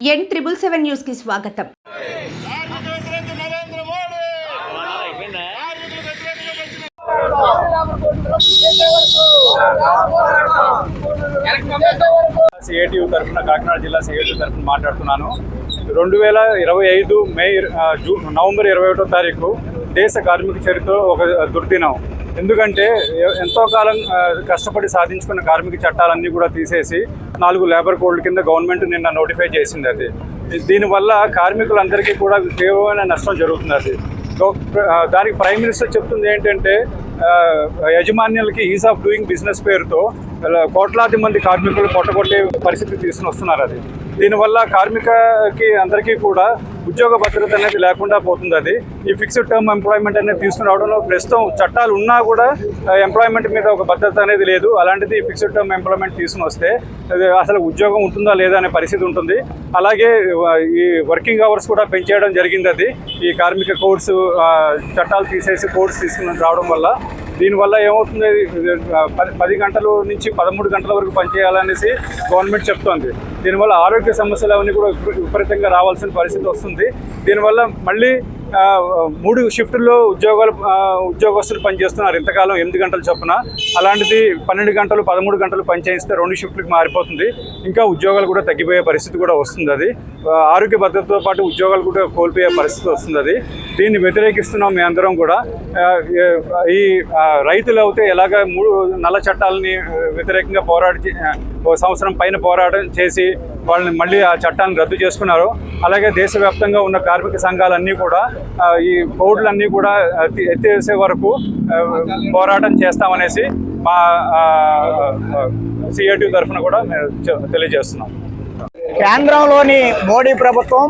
ఎన్ triple seven న్యూస్కి స్వాగతం CITU తరఫున కాకినాడ జిల్లా సిఐటియు తరఫున మాట్లాడుతున్నాను. రెండు వేల ఇరవై ఐదు మే జూన్ జూ నవంబర్ ఇరవై ఒకటో తారీఖు దేశ కార్మిక చరిత్ర ఒక దుర్దినం. ఎందుకంటే ఎంతో కాలం కష్టపడి సాధించుకున్న కార్మిక చట్టాలన్నీ కూడా తీసేసి నాలుగు లేబర్ కోడ్ల కింద గవర్నమెంట్ నిన్న నోటిఫై చేసింది అది. దీనివల్ల కార్మికులందరికీ కూడా తీవ్రమైన నష్టం జరుగుతుంది అది. దానికి ప్రైమ్ మినిస్టర్ చెప్తుంది ఏంటంటే యజమాన్యులకి ఈజ్ ఆఫ్ డూయింగ్ బిజినెస్ పేరుతో కోట్లాది మంది కార్మికులు కొట్టగొట్టే పరిస్థితి తీసుకుని వస్తున్నారు అది. దీనివల్ల కార్మికకి అందరికీ కూడా ఉద్యోగ భద్రత అనేది లేకుండా పోతుంది అది. ఈ ఫిక్స్డ్ టర్మ్ ఎంప్లాయ్మెంట్ అనేది తీసుకుని రావడంలో ప్రస్తుతం చట్టాలు ఉన్నా కూడా ఎంప్లాయ్మెంట్ మీద ఒక భద్రత అనేది లేదు. అలాంటిది ఫిక్స్డ్ టర్మ్ ఎంప్లాయ్మెంట్ తీసుకుని వస్తే అది అసలు ఉద్యోగం ఉంటుందా లేదా అనే పరిస్థితి ఉంటుంది. అలాగే ఈ వర్కింగ్ అవర్స్ కూడా పెంచేయడం జరిగింది అది. ఈ కార్మిక కోడ్స్ చట్టాలు తీసేసి కోడ్స్ తీసుకుని రావడం వల్ల దీనివల్ల ఏమవుతుంది? పది పది గంటల నుంచి పదమూడు గంటల వరకు పనిచేయాలనేసి గవర్నమెంట్ చెప్తోంది. దీనివల్ల ఆరోగ్య సమస్యలు అవన్నీ కూడా విపరీతంగా రావాల్సిన పరిస్థితి వస్తుంది. దీనివల్ల మళ్ళీ మూడు షిఫ్టుల్లో ఉద్యోగాలు ఉద్యోగస్తులు పనిచేస్తున్నారు ఇంతకాలం ఎనిమిది గంటలు చొప్పున. అలాంటిది పన్నెండు గంటలు పదమూడు గంటలు పనిచేయిస్తే రెండు షిఫ్ట్లకు మారిపోతుంది. ఇంకా ఉద్యోగాలు కూడా తగ్గిపోయే పరిస్థితి కూడా వస్తుంది అది. ఆరోగ్య భద్రతతో పాటు ఉద్యోగాలు కూడా కోల్పోయే పరిస్థితి వస్తుంది అది. దీన్ని వ్యతిరేకిస్తున్నాం మీ అందరం కూడా. ఈ రైతులు అయితే ఎలాగ మూడు నల్ల చట్టాలని వ్యతిరేకంగా పోరాడి చే- ఓ సంవత్సరం పైన పోరాటం చేసి వాళ్ళని మళ్ళీ ఆ చట్టాన్ని రద్దు చేసుకున్నారు. అలాగే దేశవ్యాప్తంగా ఉన్న కార్మిక సంఘాలన్నీ కూడా ఈ బోర్డులన్నీ కూడా ఎత్తి- ఎత్తేసే వరకు పోరాటం చేస్తామనేసి మా సిఐటి తరఫున కూడా మేము తెలియజేస్తున్నాం. కేంద్రంలోని మోడీ ప్రభుత్వం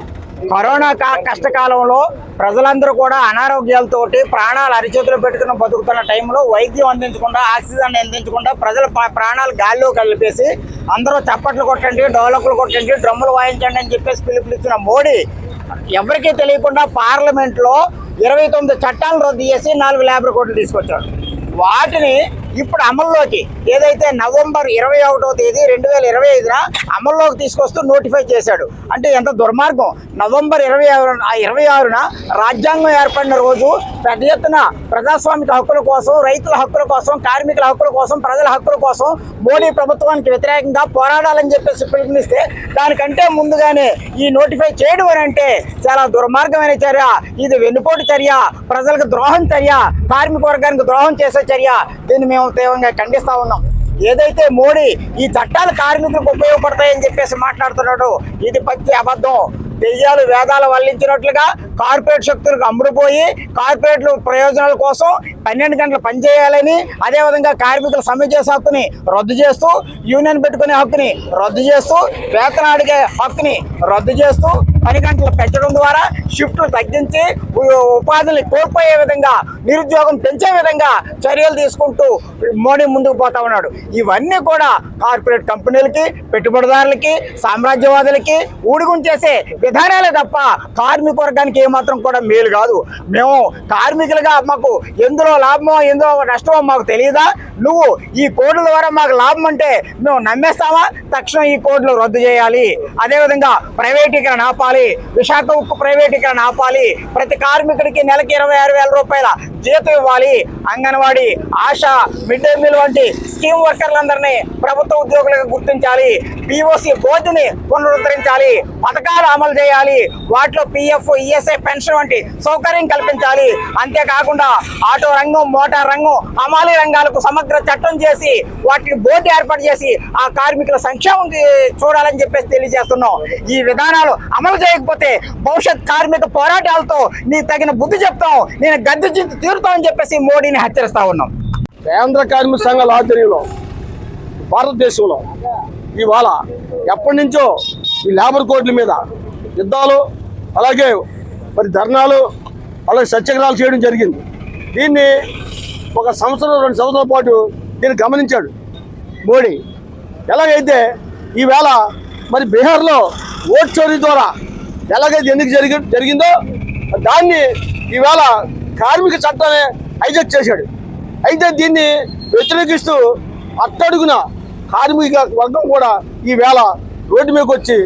కరోనా కష్టకాలంలో ప్రజలందరూ కూడా అనారోగ్యాలతోటి ప్రాణాలు అరిచేతులు పెట్టుకుని బతుకుతున్న టైంలో వైద్యం అందించకుండా ఆక్సిజన్ అందించకుండా ప్రజల ప్రాణాలు గాల్లో కలిపేసి అందరూ చప్పట్లు కొట్టండి డోలకులు కొట్టండి డ్రమ్ములు వాయించండి అని చెప్పేసి పిలుపునిచ్చిన మోడీ ఎవరికీ తెలియకుండా పార్లమెంట్లో ఇరవై తొమ్మిది చట్టాలను రద్దు చేసి నాలుగు ల్యాబ్ కోట్లు తీసుకొచ్చాడు. వాటిని ఇప్పుడు అమల్లోకి ఏదైతే నవంబర్ ఇరవై ఒకటో తేదీ రెండు వేల ఇరవై ఐదున అమల్లోకి తీసుకొస్తూ నోటిఫై చేశాడు. అంటే ఎంత దుర్మార్గం. నవంబర్ ఇరవై ఆరు ఇరవై ఆరున రాజ్యాంగం ఏర్పడిన రోజు పెద్ద ఎత్తున ప్రజాస్వామిక హక్కుల కోసం రైతుల హక్కుల కోసం కార్మికుల హక్కుల కోసం ప్రజల హక్కుల కోసం మోడీ ప్రభుత్వానికి వ్యతిరేకంగా పోరాడాలని చెప్పేసి పిలుపునిస్తే దానికంటే ముందుగానే ఈ నోటిఫై చేయడం అని అంటే చాలా దుర్మార్గమైన చర్య. ఇది వెన్నుపోటు చర్య. ప్రజలకు ద్రోహం చర్య. కార్మిక వర్గానికి ద్రోహం చేసే చర్య. దీన్ని మేము తీవ్రంగా ఖండిస్తా ఉన్నాం. ఏదైతే మోడీ ఈ చట్టాలు కార్మికులకు ఉపయోగపడతాయని చెప్పేసి మాట్లాడుతున్నాడో ఇది పచ్చి అబద్ధం. దెయ్యాలు వేదాలు వల్లించినట్లుగా కార్పొరేట్ శక్తులకు అమ్ముడుపోయి కార్పొరేట్లు ప్రయోజనాల కోసం పన్నెండు గంటలు పనిచేయాలని అదేవిధంగా కార్మికుల సమ్మె చేసే హక్కుని రద్దు చేస్తూ యూనియన్ పెట్టుకునే హక్కుని రద్దు చేస్తూ వేతన అడిగే హక్కుని రద్దు చేస్తూ పని గంటలు పెంచడం ద్వారా షిఫ్ట్లు తగ్గించి ఉపాధుల్ని ఉపాధిని కోల్పోయే విధంగా నిరుద్యోగం పెంచే విధంగా చర్యలు తీసుకుంటూ మోడీ ముందుకు పోతా ఉన్నాడు. ఇవన్నీ కూడా కార్పొరేట్ కంపెనీలకి పెట్టుబడిదారులకి సామ్రాజ్యవాదులకి ఊడిగుంచేసే విధానాలే తప్ప కార్మిక వర్గానికి మాత్రం కూడా మేలు కాదు. మేము కార్మికులుగా మాకు ఎందులో లాభమో ఎందులో నష్టమో మాకు తెలియదా? నువ్వు ఈ కోడ్ల ద్వారా మాకు లాభం అంటే మేము నమ్మేస్తామా తక్షణం ఈ కోడ్లు రద్దు చేయాలి. అదేవిధంగా ప్రైవేటీకరణ ఆపాలి. విశాఖ ఉక్కు ప్రైవేటీకరణ ఆపాలి. ప్రతి కార్మికుడికి నెలకి ఇరవై ఆరు వేల రూపాయల జీతం ఇవ్వాలి. Anganwadi ASHA mid day meal వంటి స్కీమ్ వర్కర్లందరినీ ప్రభుత్వ ఉద్యోగులుగా గుర్తించాలి. పిఓసి బోర్డుని పునరుద్ధరించాలి. పథకాలు అమలు చేయాలి. వాటిలో పిఎఫ్ ఈఎస్ఐ పెన్షన్ వంటి సౌకర్యం కల్పించాలి. అంతేకాకుండా ఆటో రంగం మోటార్ రంగం అమాలి రంగాలకు సమగ్ర చట్టం చేసి వాటిని బోర్డు ఏర్పాటు చేసి ఆ కార్మికుల సంక్షేమం చూడాలని చెప్పేసి తెలియజేస్తున్నాం. ఈ విధానాలు అమలు చేయకపోతే భవిష్యత్ కార్మిక పోరాటాలతో నీ తగిన బుద్ధి చెప్తాం. నేను గద్దె చింత తీరుతామని చెప్పేసి మోడీని హెచ్చరిస్తా ఉన్నాం. కేంద్ర కార్మిక సంఘాల ఆధ్వర్యంలో భారతదేశంలో ఇవాళ ఎప్పటి నుంచో ఈ లేబర్ కోడ్ల మీద యుద్ధాలు అలాగే మరి ధర్నాలు అలాగే సత్యాగ్రహాలు చేయడం జరిగింది. దీన్ని ఒక సంవత్సరం రెండు సంవత్సరాల పాటు దీన్ని గమనించాడు మోడీ. ఎలాగైతే ఈవేళ మరి బీహార్లో ఓట్ చోరీ ద్వారా ఎలాగైతే ఎందుకు జరిగి జరిగిందో దాన్ని ఈవేళ కార్మిక చట్టాన్ని హైజాక్ చేశాడు. అయితే దీన్ని వ్యతిరేకిస్తూ అట్టడుగున కార్మిక వర్గం కూడా ఈవేళ రోడ్డు మీదకి వచ్చి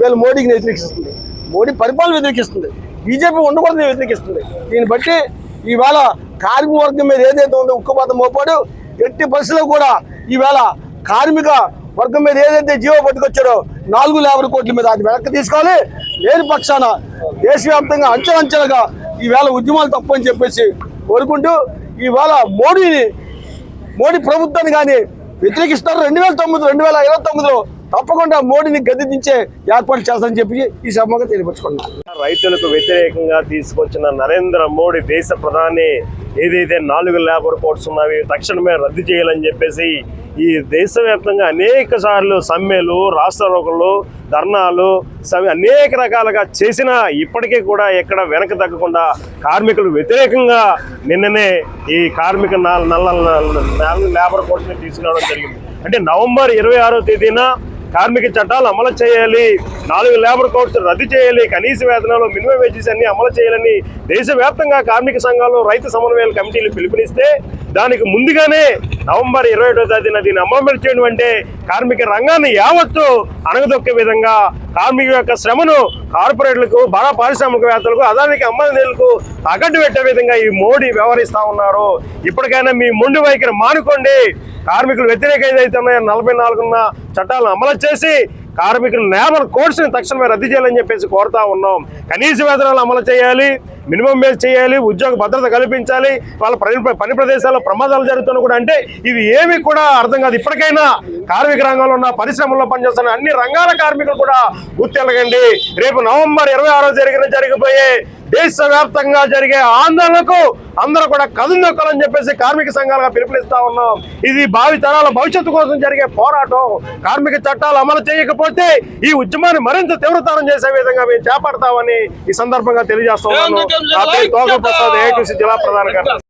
వీళ్ళు మోడీకి వ్యతిరేకిస్తుంది. మోడీ పరిపాలన వ్యతిరేకిస్తుంది. బీజేపీ ఉండకూడదు వ్యతిరేకిస్తుంది. దీన్ని బట్టి ఈవేళ కార్మిక వర్గం మీద ఏదైతే ఉందో ఉక్కుపాతం మోపాడు ఎట్టి పరిస్థితుల్లో కూడా ఈవేళ కార్మిక వర్గం మీద ఏదైతే జీవో పట్టుకొచ్చారో నాలుగు లేబర్ కోట్ల మీద అది వెనక్కి తీసుకోవాలి. లేని పక్షాన దేశవ్యాప్తంగా అంచెలంచెలుగా ఈవేళ ఉద్యమాలు తప్పని చెప్పేసి కోరుకుంటూ ఈవేళ మోడీని మోడీ ప్రభుత్వాన్ని కానీ వ్యతిరేకిస్తారు రెండు వేల తొమ్మిది రెండు వేల ఇరవై తొమ్మిదిలో తప్పకుండా మోడీని గది దించే ఏర్పాటు చేస్తారని చెప్పి ఈ సభగా తెలియపరుచుకున్నాను రైతులకు వ్యతిరేకంగా తీసుకొచ్చిన నరేంద్ర మోడీ దేశ ప్రధాని ఏదైతే నాలుగు లేబర్ కోడ్స్ ఉన్నవి తక్షణమే రద్దు చేయాలని చెప్పేసి ఈ దేశవ్యాప్తంగా అనేక సార్లు సమ్మెలు రాష్ట్రాలు ధర్నాలు అనేక రకాలుగా చేసినా ఇప్పటికీ కూడా ఎక్కడ వెనక తగ్గకుండా కార్మికులు వ్యతిరేకంగా నిన్ననే ఈ కార్మిక నల్ల నల్ల నాలుగు లేబర్ కోడ్స్ని తీసుకురావడం జరిగింది. అంటే నవంబర్ ఇరవై ఆరో తేదీన కార్మిక చట్టాలు అమలు చేయాలి. నాలుగు లేబర్ కోడ్స్ రద్దు చేయాలి. కనీస వేతనాలు మినిమం వేజెస్ అన్ని అమలు చేయాలని దేశవ్యాప్తంగా కార్మిక సంఘాలు రైతు సమన్వయాల కమిటీలు పిలుపునిస్తే దానికి ముందుగానే నవంబర్ ఇరవై ఒకటో తేదీన దీన్ని అమలు చేయడం అంటే కార్మిక రంగాన్ని యావత్తు అణగదొక్కే విధంగా కార్మిక యొక్క శ్రమను కార్పొరేట్లకు బడా పారిశ్రామికవేత్తలకు అదానికి అమ్మనీలకు తాకట్టు పెట్టే విధంగా ఈ మోడీ వ్యవహరిస్తా ఉన్నారు. ఇప్పటికైనా మీ మొండి వైఖరి మానుకోండి. కార్మికులు వ్యతిరేక ఏదైతే ఉన్నాయో నలభై నాలుగున్న చట్టాలను అమలు చేసి కార్మికుల లేబర్ కోడ్స్ని తక్షణమే రద్దు చేయాలని చెప్పేసి కోరుతా ఉన్నాం. కనీస వేతనాలు అమలు చేయాలి మినిమం వేజ్ చేయాలి ఉద్యోగ భద్రత కల్పించాలి వాళ్ళ పని ప్రదేశాల్లో ప్రమాదాలు జరుగుతున్నా కూడా అంటే ఇవి ఏమి కూడా అర్థం కాదు. ఇప్పటికైనా కార్మిక రంగంలో ఉన్న పరిశ్రమల్లో పనిచేస్తున్న అన్ని రంగాల కార్మికులు కూడా గుర్తెలగండి రేపు నవంబర్ ఇరవై ఆరో జరిగిన జరిగిపోయే దేశవ్యాప్తంగా జరిగే ఆందోళనకు అందరూ కూడా కదులు చెప్పేసి కార్మిక సంఘాలుగా పిలుపునిస్తా ఉన్నాం. ఇది భావి తరాల భవిష్యత్తు కోసం జరిగే పోరాటం. కార్మిక చట్టాలు అమలు చేయకపోతే ఈ ఉద్యమాన్ని మరింత తీవ్రతరం చేసే విధంగా మేము చేపడతామని ఈ సందర్భంగా తెలియజేస్తా ఉన్నాను. ప్రసాద్ ఏటీసీ జిల్లా ప్రధాన కార్యదర్శి.